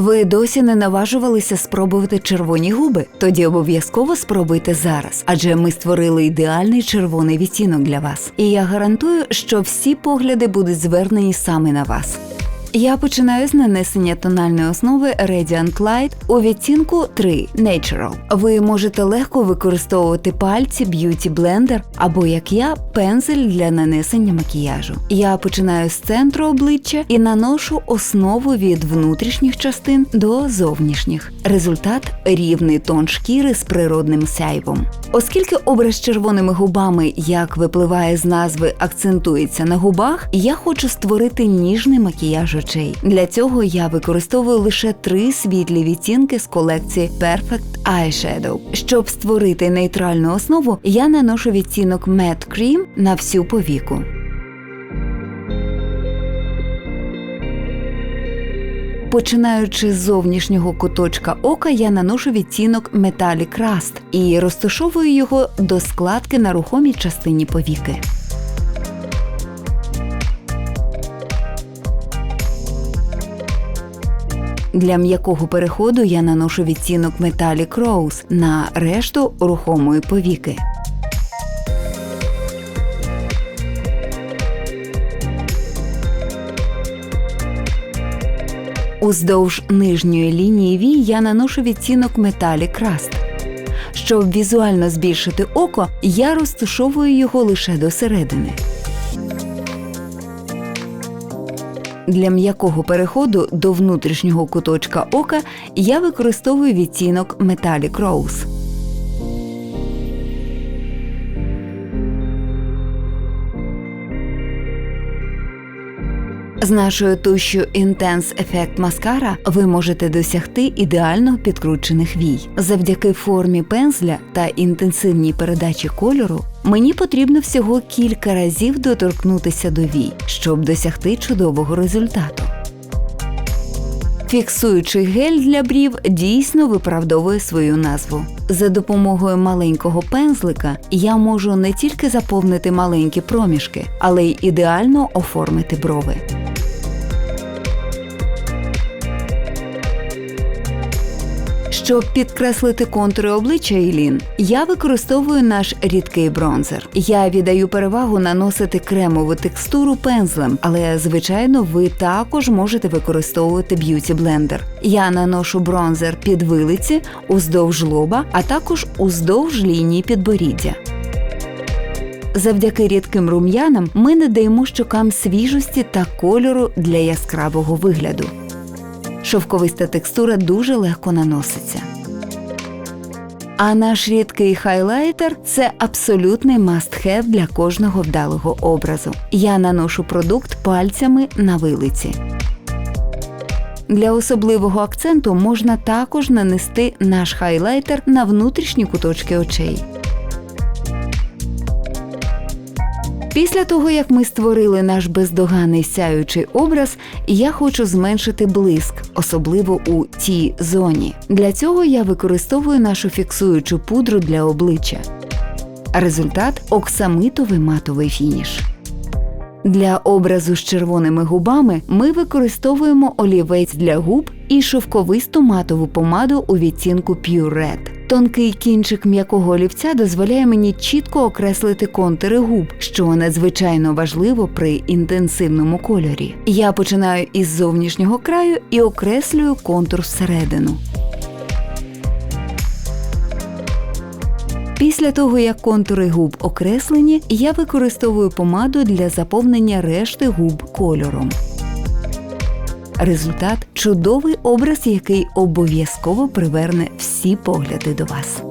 Ви досі не наважувалися спробувати червоні губи? Тоді обов'язково спробуйте зараз, адже ми створили ідеальний червоний відтінок для вас. І я гарантую, що всі погляди будуть звернені саме на вас. Я починаю з нанесення тональної основи Radiant Light у відтінку 3 Natural. Ви можете легко використовувати пальці, б'юті блендер або, як я, пензель для нанесення макіяжу. Я починаю з центру обличчя і наношу основу від внутрішніх частин до зовнішніх. Результат рівний тон шкіри з природним сяйвом. Оскільки образ червоними губами, як випливає з назви, акцентується на губах, я хочу створити ніжний макіяж очей. Для цього я використовую лише три світлі відтінки з колекції Perfect Eyeshadow. Щоб створити нейтральну основу, я наношу відтінок Matte Cream на всю повіку. Починаючи з зовнішнього куточка ока, я наношу відтінок Metallic Rust і розташовую його до складки на рухомій частині повіки. Для м'якого переходу я наношу відтінок Metallic Rose на решту рухомої повіки. Уздовж нижньої лінії вій я наношу відтінок Metallic Rust. Щоб візуально збільшити око, я розташовую його лише до середини. Для м'якого переходу до внутрішнього куточка ока я використовую відтінок Metallic Rose. З нашою тушю Intense Effect Mascara ви можете досягти ідеально підкручених вій. Завдяки формі пензля та інтенсивній передачі кольору мені потрібно всього кілька разів доторкнутися до вій, щоб досягти чудового результату. Фіксуючий гель для брів дійсно виправдовує свою назву. За допомогою маленького пензлика я можу не тільки заповнити маленькі проміжки, але й ідеально оформити брови. Щоб підкреслити контури обличчя Ілін, я використовую наш рідкий бронзер. Я віддаю перевагу наносити кремову текстуру пензлем, але звичайно ви також можете використовувати б'юті блендер. Я наношу бронзер під вилиці, уздовж лоба, а також уздовж лінії підборіддя. Завдяки рідким рум'янам ми не даємо щокам свіжості та кольору для яскравого вигляду. Шовковиста текстура дуже легко наноситься. А наш рідкий хайлайтер це абсолютний must-have для кожного вдалого образу. Я наношу продукт пальцями на вилиці. Для особливого акценту можна також нанести наш хайлайтер на внутрішні куточки очей. Після того, як ми створили наш бездоганний сяючий образ, я хочу зменшити блиск, особливо у тій зоні. Для цього я використовую нашу фіксуючу пудру для обличчя. Результат оксамитовий матовий фініш. Для образу з червоними губами ми використовуємо олівець для губ і шовковисту матову помаду у відтінку Pure Red. Тонкий кінчик м'якого олівця дозволяє мені чітко окреслити контури губ, що надзвичайно важливо при інтенсивному кольорі. Я починаю із зовнішнього краю і окреслюю контур всередину. Після того, як контури губ окреслені, я використовую помаду для заповнення решти губ кольором. Результат чудовий образ, який обов'язково приверне всі погляди до вас.